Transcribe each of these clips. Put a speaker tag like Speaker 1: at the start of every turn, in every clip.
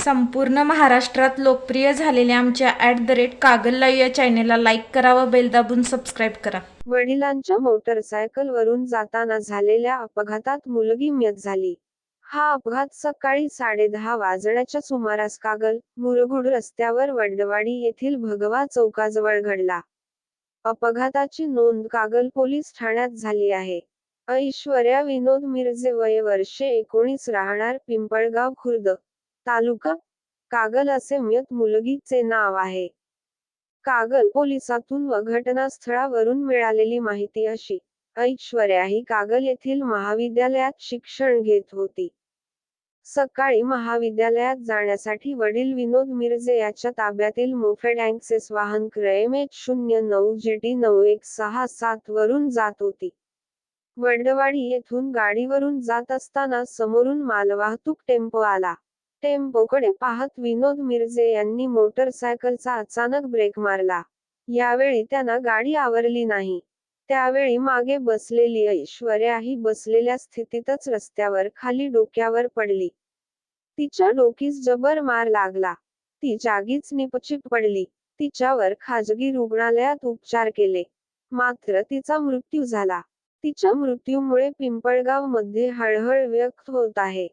Speaker 1: संपूर्ण महाराष्ट्रात लोकप्रिय झालेल्या आमच्या at the rate Kagal live या चॅनेलला लाईक करा व बेल दाबून सबस्क्राईब करा.
Speaker 2: वडिलांच्या मोटरसायकलवरून जाताना झालेल्या अपघातात मुलगी मयत झाली. हा अपघात सकाळी साडेदहा वाजण्याच्या सुमारास कागल मुरगुड रस्त्यावर वडवाडी येथील भगवा चौकाजवळ घडला. अपघाताची नोंद कागल पोलीस ठाण्यात झाली आहे. ऐश्वर्या विनोद मिरजे वय वर्षे एकोणीस राहणार पिंपळगाव खुर्द. तालुका कागल असे मृत मुलगीचे नाव आहे. कागल पोलिसातून व घटनास्थळावरून मिळालेली माहिती अशी ऐश्वर्या ही कागल येथील महाविद्यालयात शिक्षण घेत होती. सकाळी महाविद्यालयात जाण्यासाठी वडील विनोद मिरजे याच्या ताब्यातील मोफेड अँक्सेस वाहन क्रयम एच शून्य नऊ जीटी नऊ एक सहा सात वरून जात होती. वडवाडी येथून गाडीवरून जात असताना समोरून मालवाहतूक टेम्पो आला. टेम्पोकडे पाहत विनोद मिरजे यांनी मोटरसायकलचा अचानक ब्रेक मारला. यावेळी त्यांना गाडी आवरली नाही. त्यावेळी मागे बसलेली ऐश्वर्याही बसलेल्या स्थितीतच रस्त्यावर खाली डोक्यावर पडली. तिच्या डोकीस जबर मार लागला. ती जागीच निपचित पडली. तिच्यावर खाजगी रुग्णालयात उपचार केले. मात्र तिचा मृत्यू झाला. तिच्या मृत्यूमुळे पिंपळगावमध्ये हळहळ व्यक्त होत आहे.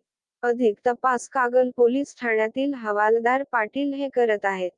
Speaker 2: अधिक तपास कागल पोलीस ठाण्यातील हवालदार पाटील हे करत आहेत.